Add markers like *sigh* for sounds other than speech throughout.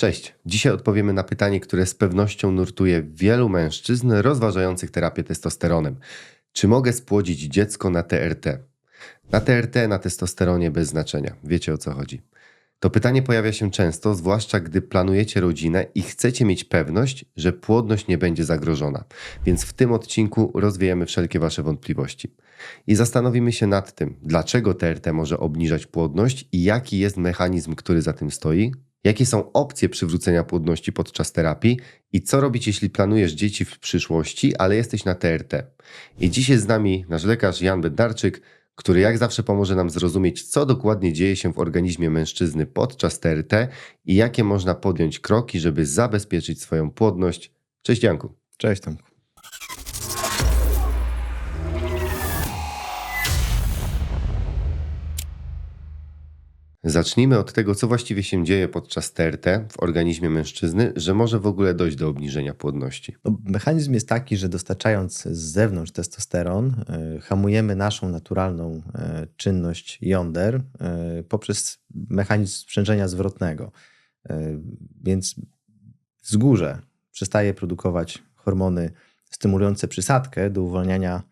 Cześć. Dzisiaj odpowiemy na pytanie, które z pewnością nurtuje wielu mężczyzn rozważających terapię testosteronem. Czy mogę spłodzić dziecko na TRT? Na TRT, na testosteronie bez znaczenia. Wiecie o co chodzi. To pytanie pojawia się często, zwłaszcza gdy planujecie rodzinę i chcecie mieć pewność, że płodność nie będzie zagrożona. Więc w tym odcinku rozwiejemy wszelkie Wasze wątpliwości. I zastanowimy się nad tym, dlaczego TRT może obniżać płodność i jaki jest mechanizm, który za tym stoi, jakie są opcje przywrócenia płodności podczas terapii i co robić, jeśli planujesz dzieci w przyszłości, ale jesteś na TRT. I dziś jest z nami nasz lekarz Jan Bednarczyk, który jak zawsze pomoże nam zrozumieć, co dokładnie dzieje się w organizmie mężczyzny podczas TRT i jakie można podjąć kroki, żeby zabezpieczyć swoją płodność. Cześć Janku. Cześć Tomku. Zacznijmy od tego, co właściwie się dzieje podczas TRT w organizmie mężczyzny, że może w ogóle dojść do obniżenia płodności. No, mechanizm jest taki, że dostarczając z zewnątrz testosteron, y, hamujemy naszą naturalną y, czynność jąder y, poprzez mechanizm sprzężenia zwrotnego. Więc wzgórze przestaje produkować hormony stymulujące przysadkę do uwalniania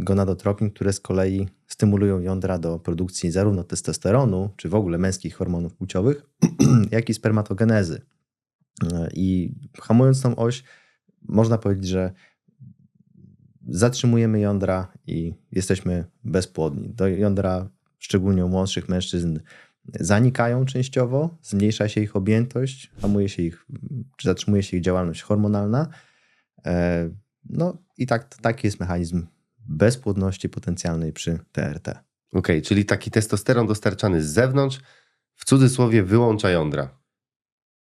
gonadotropin, które z kolei stymulują jądra do produkcji zarówno testosteronu, czy w ogóle męskich hormonów płciowych, *clears throat* jak i spermatogenezy. I hamując tą oś, można powiedzieć, że zatrzymujemy jądra i jesteśmy bezpłodni. Do jądra, szczególnie u młodszych mężczyzn, zanikają częściowo, zmniejsza się ich objętość, hamuje się ich, czy zatrzymuje się ich działalność hormonalna. No i tak, taki jest mechanizm bezpłodności potencjalnej przy TRT. Okej, okay, czyli taki testosteron dostarczany z zewnątrz, w cudzysłowie wyłącza jądra.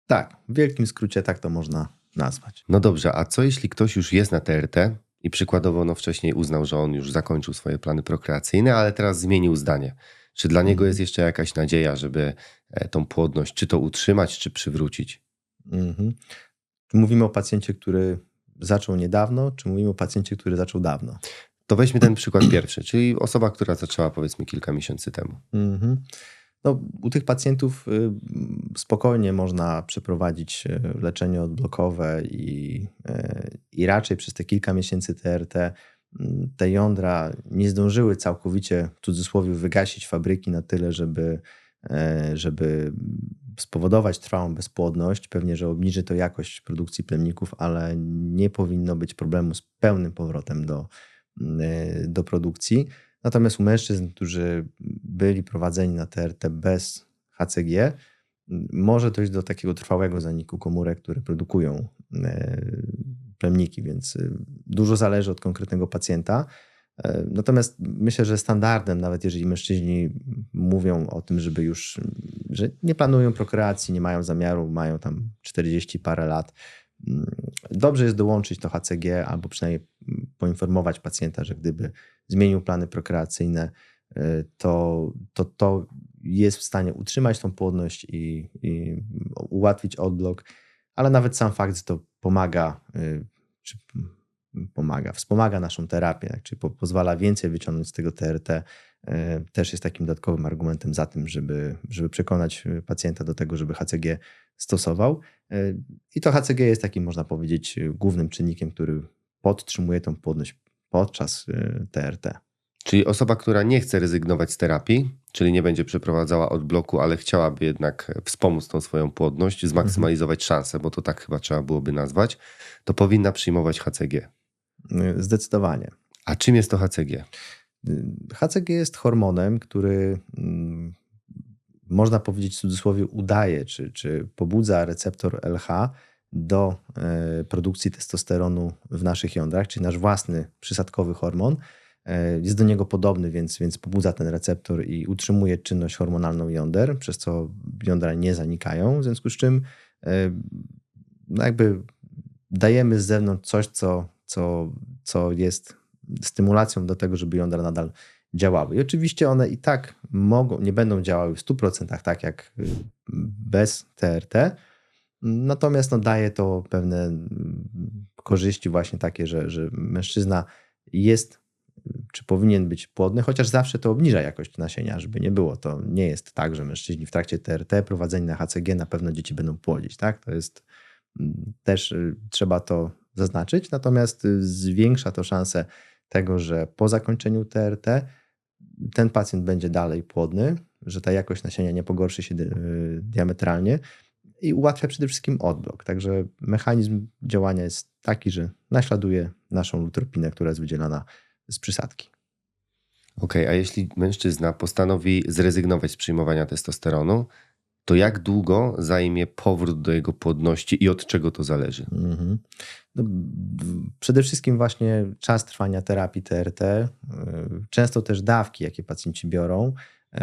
Tak, w wielkim skrócie tak to można nazwać. No dobrze, a co jeśli ktoś już jest na TRT i przykładowo no wcześniej uznał, że on już zakończył swoje plany prokreacyjne, ale teraz zmienił zdanie? Czy dla niego jest jeszcze jakaś nadzieja, żeby e, tą płodność czy to utrzymać, czy przywrócić? Mhm. Mówimy o pacjencie, który zaczął niedawno, czy mówimy o pacjencie, który zaczął dawno? To weźmy ten przykład *clears throat* pierwszy, czyli osoba, która zaczęła powiedzmy kilka miesięcy temu. Mhm. No, u tych pacjentów y, spokojnie można przeprowadzić y, leczenie odblokowe i, y, i raczej przez te kilka miesięcy TRT mm, te jądra nie zdążyły całkowicie w cudzysłowie wygasić fabryki na tyle, żeby, żeby spowodować trwałą bezpłodność. Pewnie, że obniży to jakość produkcji plemników, ale nie powinno być problemu z pełnym powrotem do, Y, do produkcji. Natomiast u mężczyzn, którzy byli prowadzeni na TRT bez HCG, może dojść do takiego trwałego zaniku komórek, które produkują y, plemniki, więc y, dużo zależy od konkretnego pacjenta. Natomiast myślę, że standardem, nawet jeżeli mężczyźni mówią o tym, żeby już, że nie planują prokreacji, nie mają zamiaru, mają tam 40 parę lat, Dobrze jest dołączyć to HCG albo przynajmniej poinformować pacjenta, że gdyby zmienił plany prokreacyjne, y, to to, to jest w stanie utrzymać tą płodność i, i ułatwić odblok, ale nawet sam fakt, że to pomaga, y, czy pomaga, wspomaga naszą terapię, tak, czyli po, pozwala więcej wyciągnąć z tego TRT, y, też jest takim dodatkowym argumentem za tym, żeby, żeby przekonać pacjenta do tego, żeby HCG stosował. E, I to HCG jest takim, można powiedzieć, głównym czynnikiem, który podtrzymuje tą płodność podczas TRT. E, czyli osoba, która nie chce rezygnować z terapii, czyli nie będzie przeprowadzała odbloku, ale chciałaby jednak wspomóc tą swoją płodność, zmaksymalizować mhm. szanse, bo to tak chyba trzeba byłoby nazwać, to powinna przyjmować HCG. E, zdecydowanie. A czym jest to HCG? HCG jest hormonem, który mm, można powiedzieć w cudzysłowie udaje, czy, czy pobudza receptor LH do e, produkcji testosteronu w naszych jądrach, czyli nasz własny przysadkowy hormon. Jest do niego podobny, więc, więc pobudza ten receptor i utrzymuje czynność hormonalną jąder, przez co jądra nie zanikają, w związku z czym no jakby dajemy z zewnątrz coś, co, co, co jest stymulacją do tego, żeby jądra nadal działały. I oczywiście one i tak mogą, nie będą działały w 100% tak jak y, bez TRT, natomiast no, daje to pewne mm, korzyści właśnie takie, że, że mężczyzna jest czy powinien być płodny, chociaż zawsze to obniża jakość nasienia, żeby nie było. To nie jest tak, że mężczyźni w trakcie TRT prowadzeni na HCG na pewno dzieci będą płodzić. Tak? To jest mm, też y, trzeba to zaznaczyć, natomiast y, zwiększa to szansę tego, że po zakończeniu TRT ten pacjent będzie dalej płodny, że ta jakość nasienia nie pogorszy się y, diametralnie i ułatwia przede wszystkim odblok. Także mechanizm działania jest taki, że naśladuje naszą lutropinę, która jest wydzielana z przysadki. Okej, okay, a jeśli mężczyzna postanowi zrezygnować z przyjmowania testosteronu, to jak długo zajmie powrót do jego płodności i od czego to zależy? Mm-hmm. No, przede wszystkim właśnie czas trwania terapii TRT, y, często też dawki, jakie pacjenci biorą y,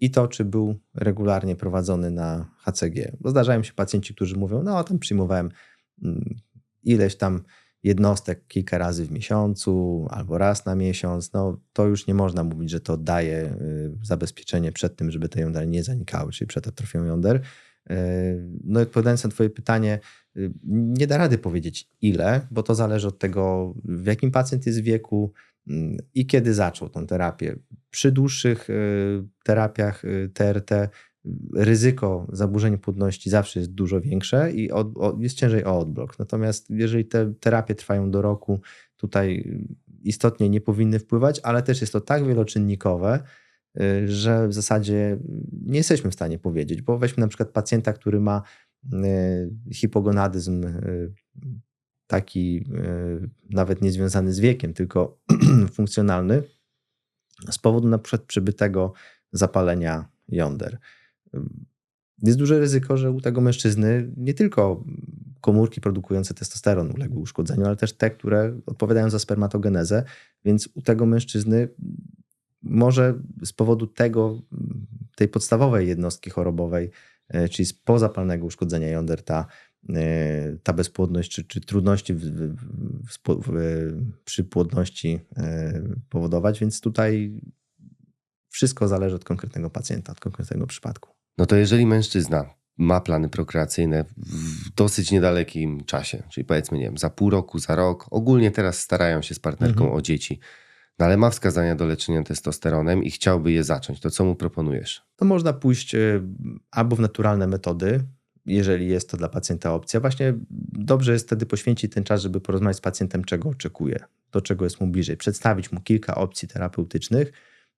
i to, czy był regularnie prowadzony na HCG. Bo zdarzają się pacjenci, którzy mówią, no tam przyjmowałem mm, ileś tam jednostek kilka razy w miesiącu albo raz na miesiąc, no to już nie można mówić, że to daje y, zabezpieczenie przed tym, żeby te jądra nie zanikały, czyli przed atrofią jąder. Y, no odpowiadając na twoje pytanie, y, nie da rady powiedzieć ile, bo to zależy od tego, w jakim pacjent jest wieku i kiedy zaczął tą terapię. Przy dłuższych terapiach TRT ryzyko zaburzeń płodności zawsze jest dużo większe i od, jest ciężej o odblok. Natomiast jeżeli te terapie trwają do roku, tutaj istotnie nie powinny wpływać, ale też jest to tak wieloczynnikowe, y, że w zasadzie nie jesteśmy w stanie powiedzieć, bo weźmy na przykład pacjenta, który ma y, hipogonadyzm y, taki nawet niezwiązany z wiekiem, tylko *clears throat* funkcjonalny, z powodu na przykład przybytego zapalenia jąder jest duże ryzyko, że u tego mężczyzny nie tylko komórki produkujące testosteron uległy uszkodzeniu, ale też te, które odpowiadają za spermatogenezę, więc u tego mężczyzny może z powodu tego, tej podstawowej jednostki chorobowej, e, czyli z pozapalnego uszkodzenia jąder, ta, e, ta bezpłodność czy, czy trudności w, w, w, przy płodności e, powodować, więc tutaj wszystko zależy od konkretnego pacjenta, od konkretnego przypadku. No to jeżeli mężczyzna ma plany prokreacyjne w dosyć niedalekim czasie, czyli powiedzmy, nie wiem, za pół roku, za rok, ogólnie teraz starają się z partnerką mhm. o dzieci, no ale ma wskazania do leczenia testosteronem i chciałby je zacząć, to co mu proponujesz? To można pójść e, albo w naturalne metody, jeżeli jest to dla pacjenta opcja. Właśnie dobrze jest wtedy poświęcić ten czas, żeby porozmawiać z pacjentem, czego oczekuje, do czego jest mu bliżej, przedstawić mu kilka opcji terapeutycznych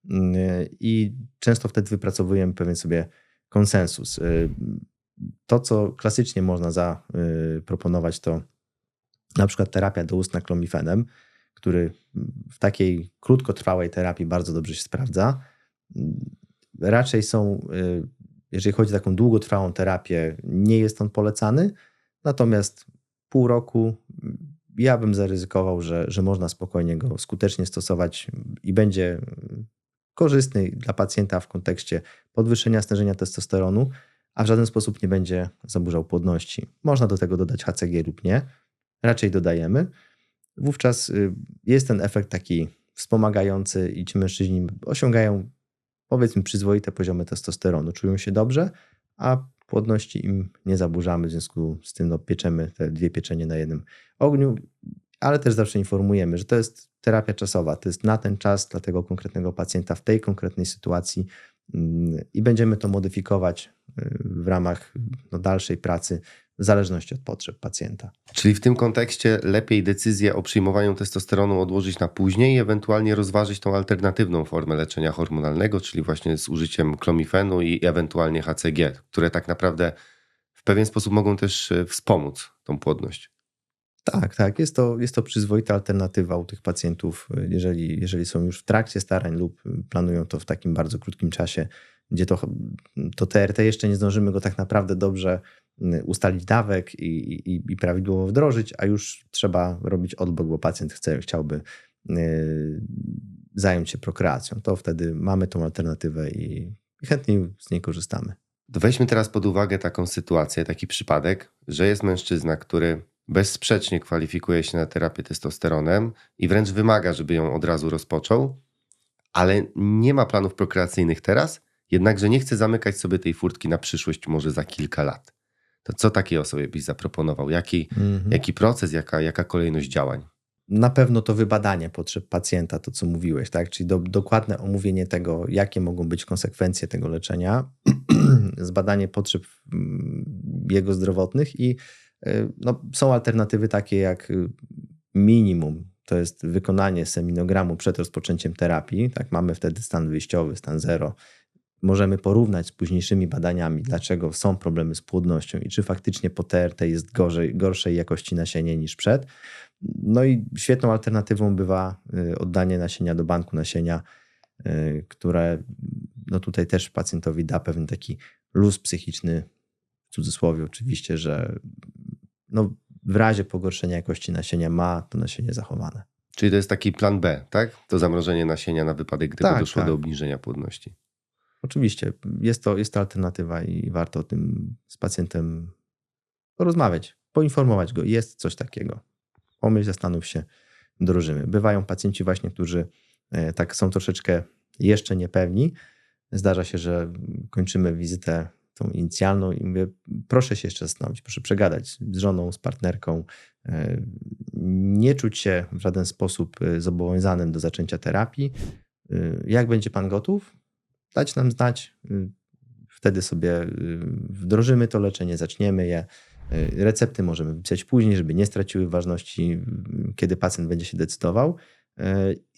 mm, i często wtedy wypracowujemy pewien sobie konsensus. Y, to, co klasycznie można zaproponować, to na przykład terapia doustna klomifenem, który w takiej krótkotrwałej terapii bardzo dobrze się sprawdza. Raczej są, y, jeżeli chodzi o taką długotrwałą terapię, nie jest on polecany, natomiast pół roku ja bym zaryzykował, że, że można spokojnie go skutecznie stosować i będzie korzystny dla pacjenta w kontekście podwyższenia stężenia testosteronu, a w żaden sposób nie będzie zaburzał płodności. Można do tego dodać HCG lub nie, raczej dodajemy. Wówczas y, jest ten efekt taki wspomagający i ci mężczyźni osiągają powiedzmy przyzwoite poziomy testosteronu, czują się dobrze, a płodności im nie zaburzamy, w związku z tym no, pieczemy te dwie pieczenie na jednym ogniu, ale też zawsze informujemy, że to jest terapia czasowa, to jest na ten czas dla tego konkretnego pacjenta w tej konkretnej sytuacji mm, i będziemy to modyfikować y, w ramach no, dalszej pracy w zależności od potrzeb pacjenta. Czyli w tym kontekście lepiej decyzję o przyjmowaniu testosteronu odłożyć na później i ewentualnie rozważyć tą alternatywną formę leczenia hormonalnego, czyli właśnie z użyciem klomifenu i ewentualnie HCG, które tak naprawdę w pewien sposób mogą też y, wspomóc tą płodność. Tak, tak. Jest to, jest to przyzwoita alternatywa u tych pacjentów, jeżeli, jeżeli są już w trakcie starań lub planują to w takim bardzo krótkim czasie, gdzie to, to TRT jeszcze nie zdążymy go tak naprawdę dobrze mm, ustalić dawek i, i, i prawidłowo wdrożyć, a już trzeba robić odblok, bo pacjent chce, chciałby yy, zająć się prokreacją. To wtedy mamy tą alternatywę i, i chętnie z niej korzystamy. Weźmy teraz pod uwagę taką sytuację, taki przypadek, że jest mężczyzna, który bezsprzecznie kwalifikuje się na terapię testosteronem i wręcz wymaga, żeby ją od razu rozpoczął, ale nie ma planów prokreacyjnych teraz, jednakże nie chce zamykać sobie tej furtki na przyszłość, może za kilka lat. To co takiej osobie byś zaproponował? Jaki, mhm. jaki proces, jaka, jaka kolejność działań? na pewno to wybadanie potrzeb pacjenta, to co mówiłeś, tak? Czyli do, dokładne omówienie tego, jakie mogą być konsekwencje tego leczenia, *clears throat* zbadanie potrzeb mm, jego zdrowotnych i no, są alternatywy takie jak y, minimum, to jest wykonanie seminogramu przed rozpoczęciem terapii, tak? Mamy wtedy stan wyjściowy, stan zero. Możemy porównać z późniejszymi badaniami, dlaczego są problemy z płodnością i czy faktycznie po TRT jest gorzej, gorszej jakości nasienie niż przed. No i świetną alternatywą bywa y, oddanie nasienia do banku nasienia, y, które no tutaj też pacjentowi da pewien taki luz psychiczny, w cudzysłowie oczywiście, że no w razie pogorszenia jakości nasienia ma to nasienie zachowane. Czyli to jest taki plan B, tak? To zamrożenie nasienia na wypadek, gdyby Tak, doszło tak. do obniżenia płodności. Oczywiście jest to, jest to alternatywa i warto o tym z pacjentem porozmawiać, poinformować go. Jest coś takiego. Pomyśl, zastanów się, wdrożymy. Bywają pacjenci właśnie, którzy e, tak są troszeczkę jeszcze niepewni. Zdarza się, że kończymy wizytę tą inicjalną i mówię, proszę się jeszcze zastanowić, proszę przegadać z żoną, z partnerką, e, nie czuć się w żaden sposób e, zobowiązanym do zaczęcia terapii. E, Jak będzie pan gotów, dać nam znać. Wtedy sobie wdrożymy to leczenie, zaczniemy je. Recepty możemy wypisać później, żeby nie straciły ważności, kiedy pacjent będzie się decydował.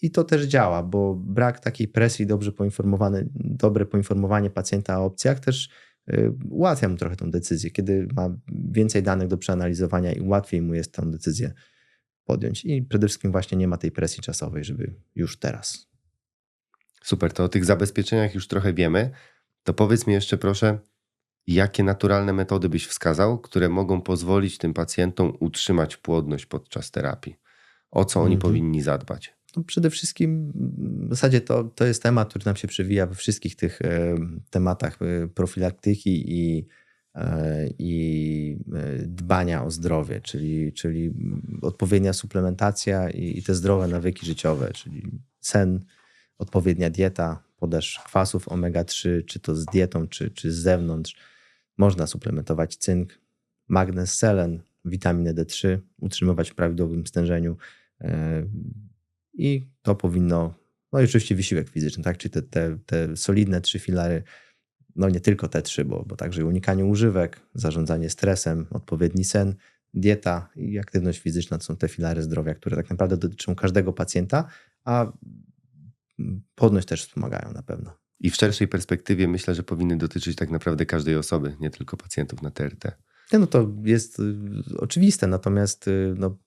I to też działa, bo brak takiej presji, dobrze poinformowany, dobre poinformowanie pacjenta o opcjach też ułatwia mu trochę tą decyzję, kiedy ma więcej danych do przeanalizowania i łatwiej mu jest tę decyzję podjąć. I przede wszystkim właśnie nie ma tej presji czasowej, żeby już teraz. Super, to o tych zabezpieczeniach już trochę wiemy. To powiedz mi jeszcze proszę, jakie naturalne metody byś wskazał, które mogą pozwolić tym pacjentom utrzymać płodność podczas terapii? O co oni Mhm. powinni zadbać? No przede wszystkim w zasadzie to, to jest temat, który nam się przewija we wszystkich tych e, tematach e, profilaktyki i, e, i dbania o zdrowie, czyli, czyli odpowiednia suplementacja i, i te zdrowe nawyki życiowe, czyli sen, odpowiednia dieta, podaż kwasów omega-3, czy to z dietą, czy, czy z zewnątrz. Można suplementować cynk, magnez, selen, witaminę D3, utrzymywać w prawidłowym stężeniu. I to powinno, no i oczywiście wysiłek fizyczny, tak? Czyli te, te, te solidne trzy filary, no nie tylko te trzy, bo, bo także unikanie używek, zarządzanie stresem, odpowiedni sen, dieta i aktywność fizyczna to są te filary zdrowia, które tak naprawdę dotyczą każdego pacjenta, a płodność też wspomagają na pewno. I w szerszej perspektywie myślę, że powinny dotyczyć tak naprawdę każdej osoby, nie tylko pacjentów na TRT. No to jest y, oczywiste, natomiast y, no,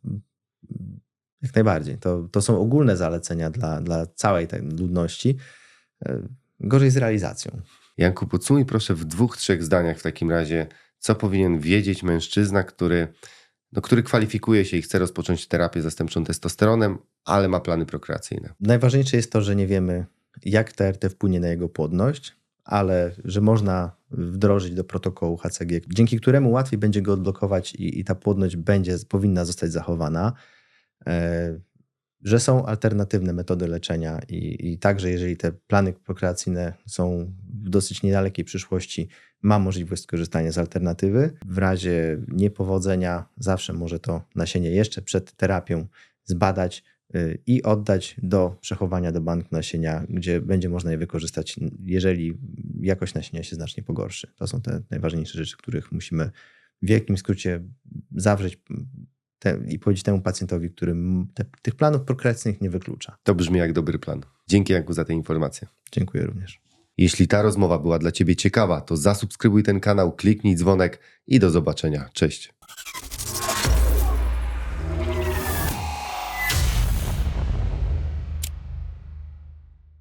jak najbardziej. To, to są ogólne zalecenia dla, dla całej tej ludności. Y, Gorzej z realizacją. Janku, podsumuj proszę w dwóch, trzech zdaniach w takim razie, co powinien wiedzieć mężczyzna, który, no, który kwalifikuje się i chce rozpocząć terapię zastępczą testosteronem, ale ma plany prokreacyjne. Najważniejsze jest to, że nie wiemy, jak TRT wpłynie na jego płodność, ale że można wdrożyć do protokołu HCG, dzięki któremu łatwiej będzie go odblokować i, i ta płodność będzie, powinna zostać zachowana. E, że są alternatywne metody leczenia i, i także jeżeli te plany prokreacyjne są w dosyć niedalekiej przyszłości, ma możliwość skorzystania z alternatywy. W razie niepowodzenia zawsze może to nasienie jeszcze przed terapią zbadać y, i oddać do przechowania do banku nasienia, gdzie będzie można je wykorzystać, jeżeli jakość nasienia się znacznie pogorszy. To są te najważniejsze rzeczy, których musimy w wielkim skrócie zawrzeć te, i powiedzieć temu pacjentowi, który te, tych planów prokreacyjnych nie wyklucza. To brzmi jak dobry plan. Dzięki Janku za te informacje. Dziękuję również. Jeśli ta rozmowa była dla Ciebie ciekawa, to zasubskrybuj ten kanał, kliknij dzwonek i do zobaczenia. Cześć.